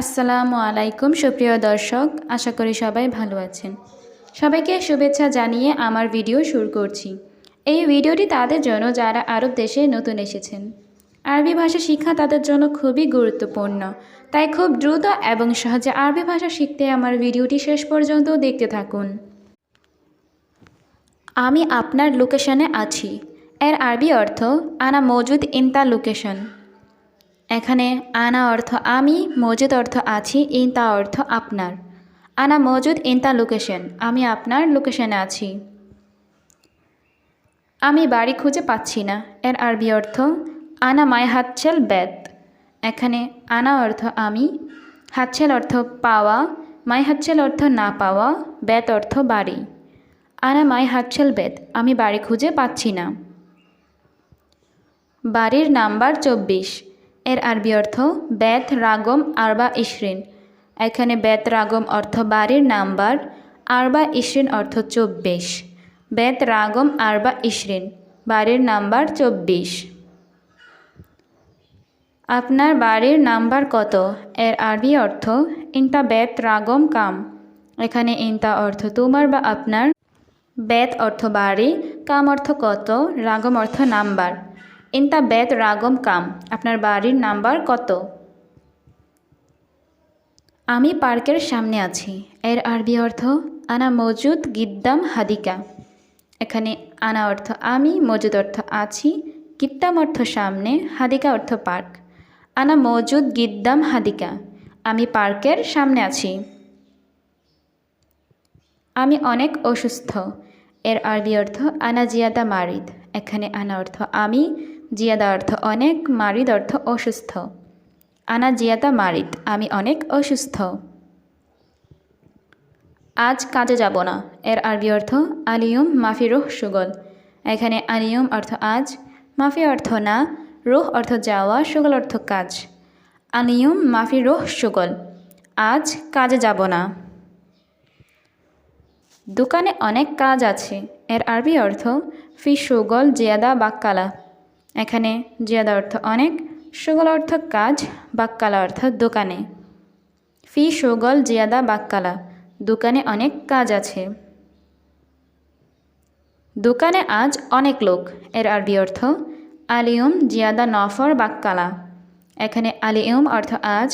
আসসালামু আলাইকুম, সুপ্রিয় দর্শক। আশা করি সবাই ভালো আছেন। সবাইকে শুভেচ্ছা জানিয়ে আমার ভিডিও শুরু করছি। এই ভিডিওটি তাদের জন্য যারা আরব দেশে নতুন এসেছেন। আরবি ভাষা শিক্ষা তাদের জন্য খুবই গুরুত্বপূর্ণ। তাই খুব দ্রুত এবং সহজে আরবি ভাষা শিখতে আমার ভিডিওটি শেষ পর্যন্ত দেখতে থাকুন। আমি আপনার লোকেশনে আছি। এর আরবি অর্থ, আনা মজুদ ইন দ্য লোকেশন। এখানে আনা অর্থ আমি, মজুদ অর্থ আছি ইন তা অর্থ আপনার। আনা মজুদ ইন তা লোকেশন, আমি আপনার লোকেশনে আছি। আমি বাড়ি খুঁজে পাচ্ছি না, এর আরবি অর্থ, আনা মাই হাতছেল বেত। এখানে আনা অর্থ আমি, হাতছেল অর্থ পাওয়া, মাই হাতছেল অর্থ না পাওয়া, বেত অর্থ বাড়ি। আনা মাই হাতছেল বেত, আমি বাড়ি খুঁজে পাচ্ছি না। বাড়ির নাম্বার চব্বিশ এর আরবি অর্থ বেত, রাগম, আরবা, ইশরিন এখানে বেত, রাগম অর্থ বাড়ির নাম্বার, আরবা, ইশরিন অর্থ চব্বিশ। বেত, রাগম, আরবা, ইশরিন বাড়ির নাম্বার চব্বিশ। আপনার বাড়ির নাম্বার কত? এর আরবি অর্থ ইনতা বেত, রাগম, কাম এখানে ইনতা অর্থ তোমার বা আপনার। বেত অর্থ বাড়ি, কাম অর্থ কত, রাগম অর্থ নাম্বার। ইনতা বেত রাগম কাম। আপনার বাড়ির নাম্বার কত? আমি পার্কের সামনে আছি। এর আরবি অর্থ, আনা মজুদ গিদ্দাম হাদিকা। এখানে আনা অর্থ, আমি মজুদ অর্থ আছি, গিদ্দাম অর্থ সামনে, হাদিকা অর্থ পার্ক। আনা মজুদ গিদ্দাম হাদিকা। আমি পার্কের সামনে আছি। আমি অনেক অসুস্থ। এর আরবি অর্থ, আনা জিয়াদা মারিদ। এখানে আনা অর্থ, আমি জিয়াদা অর্থ অনেক মারিদ অর্থ অসুস্থ। আনা জিয়াদা মারিদ আমি অনেক অসুস্থ। আজ কাজে যাব না, এর আরবি অর্থ আলিয়ম মাফি রুহ সুগল। এখানে আলিয়ম অর্থ আজ, মাফি অর্থ না, রুহ অর্থ যাওয়া, সুগল অর্থ কাজ। আলিয়ম মাফি রুহ সুগল, আজ কাজে যাব না। দোকানে অনেক কাজ আছে, এর আরবি অর্থ ফি সুগল জিয়াদা বাক্কালা এখানে জিয়াদা অর্থ অনেক, সুগল অর্থ কাজ, বাক্কালা অর্থ দোকানে। ফি, সুগল, জিয়াদা, বাক্কালা, দোকানে অনেক কাজ আছে। দোকানে আজ অনেক লোক, এর আরবি অর্থ আলিউম জিয়াদা, নফর, বাক্কালা। এখানে আলিউম অর্থ আজ,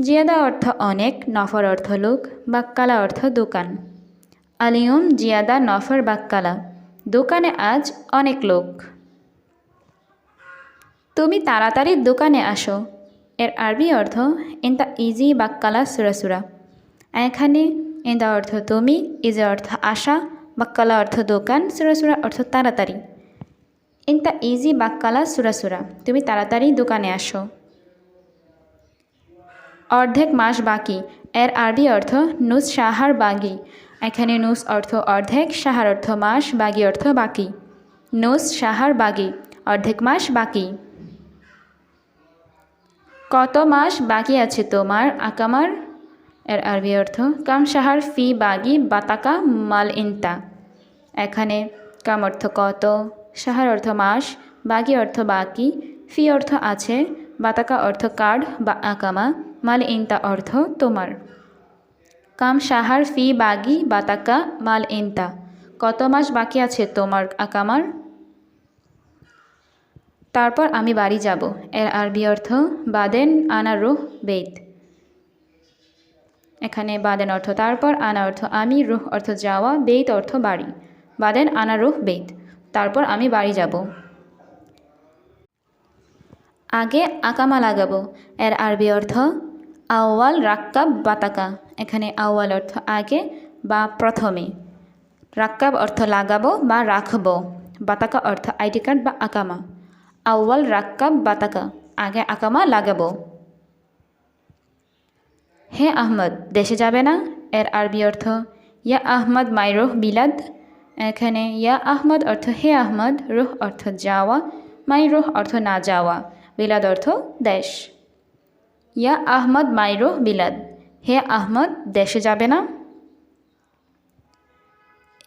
জিয়াদা অর্থ অনেক, নফর অর্থ লোক, বাক্কালা অর্থ দোকান। আলিউম জিয়াদা, নফর, বাক্কালা, দোকানে আজ অনেক লোক। তুমি তাড়াতাড়ি দোকানে আসো। এর আরবি অর্থ ইন দ্য ইজি বাক্কালা সুরাসুরা এখানে ইন দ্য অর্থ তুমি, ইজি অর্থ আশা বাক্কালা অর্থ দোকান। সুরাসুরা অর্থ তাড়াতাড়ি। ইন দ্য ইজি বাক্কালা সুরাসুরা তুমি তাড়াতাড়ি দোকানে আসো। অর্ধেক মাস বাকি। এর আরবি অর্থ, নুস সাহার বাগি। এখানে নুস অর্থ অর্ধেক, সাহার অর্থ মাস, বাগি অর্থ বাকি। নুস সাহার বাগি। অর্ধেক মাস বাকি। কত মাস বাকি আছে তোমার আকামার? এর আরবি অর্থ, কাম সাহার ফি বাগি বাতাকা মাল ইনতা। এখানে কাম অর্থ কত, সাহার অর্থ মাস, বাগি অর্থ বাকি, ফি অর্থ আছে, বাতাকা অর্থ কার্ড বা আকামা, মাল ইনতা অর্থ তোমার। কাম সাহার ফি বাগি বাতাকা মাল ইনতা। কত মাস বাকি আছে তোমার আকামার? তারপর আমি বাড়ি যাব। এর আরবি অর্থ, বাদেন আনা রুহ বেদ এখানে বাদেন অর্থ তারপর, আনা অর্থ আমি, রুহ অর্থ যাওয়া বেদ অর্থ বাড়ি। বাদেন আনা রুহ বেদ তারপর আমি বাড়ি যাব। আগে আকামা লাগাবো। এর আরবি অর্থ আওয়াল রাক্কাব বাতাকা। এখানে আওয়াল অর্থ আগে বা প্রথমে। রাক্কাব অর্থ লাগাবো বা রাখব। বাতাকা অর্থ আইডি কার্ড বা আকামা। আউ্বাল রাক্কাব বাতাকা, আগে আকামা লাগাবো। হে আহমদ, দেশে যাবে না? এর আরবি অর্থ, ইয়া আহমদ মাইরোহ বিলাদ। এখানে ইয়া আহমদ অর্থ, হে আহমদ, রোহ অর্থ যাওয়া মাইরোহ অর্থ না যাওয়া, বিলাদ অর্থ দেশ। ইয়া আহমদ মাইরোহ বিলাদ, হে আহমদ, দেশে যাবে না?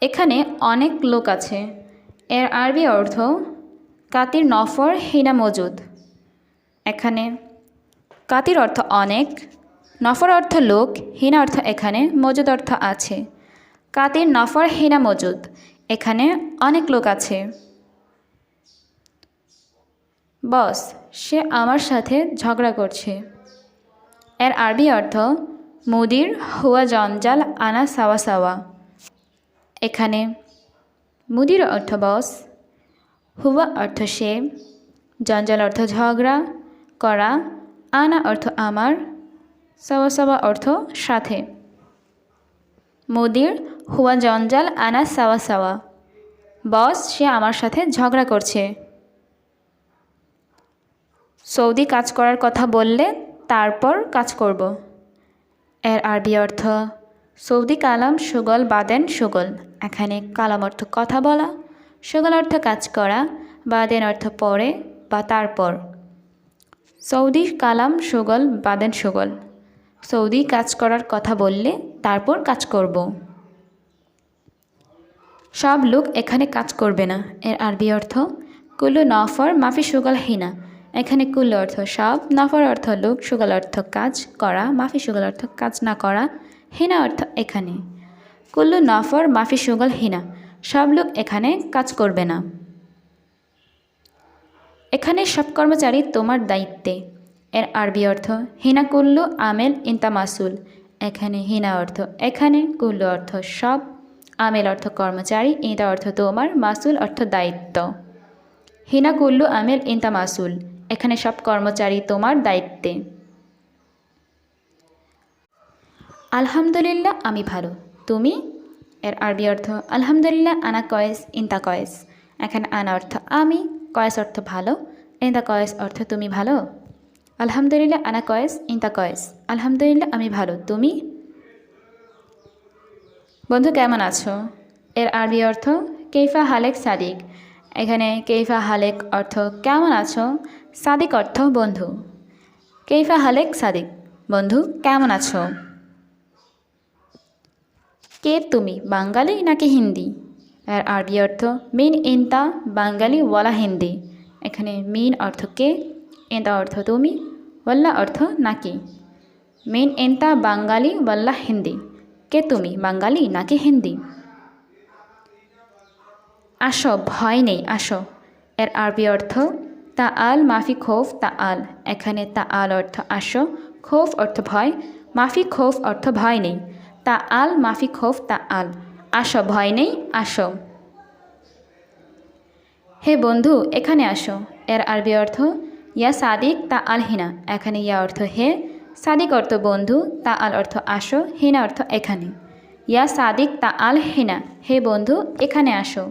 এখানে অনেক লোক আছে। এর আরবি অর্থ কাতির নফর হিনা মজুদ। এখানে কাতির অর্থ অনেক, নফর অর্থ লোক, হিনা অর্থ এখানে মজুদ অর্থ আছে। কাতির নফর হিনা মজুদ, এখানে অনেক লোক আছে। বস, সে আমার সাথে ঝগড়া করছে। এর আরবি অর্থ, মুদির হুয়া জঞ্জাল আনা সাওয়া সাওয়া। এখানে মুদির অর্থ বস হুয়া অর্থ সে, জঞ্জাল অর্থ ঝগড়া করা আনা অর্থ আমার, সাওয়া সাওয়া অর্থ সাথে। মুদির, হুয়া জঞ্জাল, আনা সাওয়া সাওয়া। বস, সে আমার সাথে ঝগড়া করছে। সৌদি কাজ করার কথা বললে তারপর কাজ করব। এর আরবি অর্থ, সৌদি কালাম সুগল, বাদেন সুগল। এখানে কালাম অর্থ কথা বলা। সুগল অর্থ কাজ করা, বাদেন অর্থ পরে বা তারপর। সৌদি কালাম সুগল, বাদেন সুগল। সৌদি কাজ করার কথা বললে তারপর কাজ করব। সব লোক এখানে কাজ করবে না। এর আরবি অর্থ কুল্লু নফর মাফি সুগল হিনা। এখানে কুল্লু অর্থ সব, নফর অর্থ লোক, সুগল অর্থ কাজ করা, মাফি সুগল অর্থ কাজ না করা, হিনা অর্থ এখানে। কুল্লু নফর মাফি সুগল হিনা। সব লোক এখানে কাজ করবে না। এখানে সব কর্মচারী তোমার দায়িত্বে। এর আরবি অর্থ, হিনা কুল্লু আমেল ইন্তা মাসুল। এখানে হিনা অর্থ, এখানে কুল্লু অর্থ, সব আমেল অর্থ, কর্মচারী। ইন্তা অর্থ, তোমার মাসুল অর্থ, দায়িত্ব। হিনা কুল্লু আমেল ইন্তা মাসুল। এখানে সব কর্মচারী তোমার দায়িত্বে। আলহামদুলিল্লাহ, আমি ভালো। তুমি? এর আরবি অর্থ, আলহামদুলিল্লাহ, আনা কয়েস, ইন্তা কয়েস। এখানে আনা অর্থ, আমি। কয়েস অর্থ, ভালো। ইন্তা কয়েস অর্থ, তুমি ভালো? আলহামদুলিল্লাহ, আনা কয়েস, ইন্তা কয়েস। আলহামদুলিল্লাহ, আমি ভালো। তুমি? বন্ধু, কেমন আছো? এর আরবি অর্থ, কেইফা হালেক সাদিক। এখানে কেইফা হালেক অর্থ, কেমন আছো? সাদিক অর্থ, বন্ধু। কেইফা হালেক সাদিক? বন্ধু, কেমন আছো? কে তুমি, বাঙালি নাকি হিন্দি? এর আরবি অর্থ, মিন ইনতা বাঙালি ওয়ালা হিন্দি। এখানে মিন অর্থ কে ইনতা অর্থ তুমি, ওয়াল্লা অর্থ নাকি? মিন ইনতা বাঙালি ওয়াল্লা হিন্দি। কে তুমি, বাঙালি নাকি হিন্দি? আসো, ভয় নেই, আসো। এর আরবি অর্থ তা আল মাফি খোফ তা আল এখানে তা আল অর্থ আসো, খোফ অর্থ ভয়, মাফি খোফ অর্থ ভয় নেই। তা আল মাফি খোফ তা আল। আসো, ভয় নেই, আসো। হে বন্ধু, এখানে আসো। এর আরবি অর্থ, ইয়া সাদিক, তা আল হিনা। এখানে ইয়া অর্থ হে, সাদিক অর্থ বন্ধু, তা আল অর্থ আসো, হিনা অর্থ এখানে। ইয়া সাদিক, তা আল হিনা। হে বন্ধু, এখানে আসো।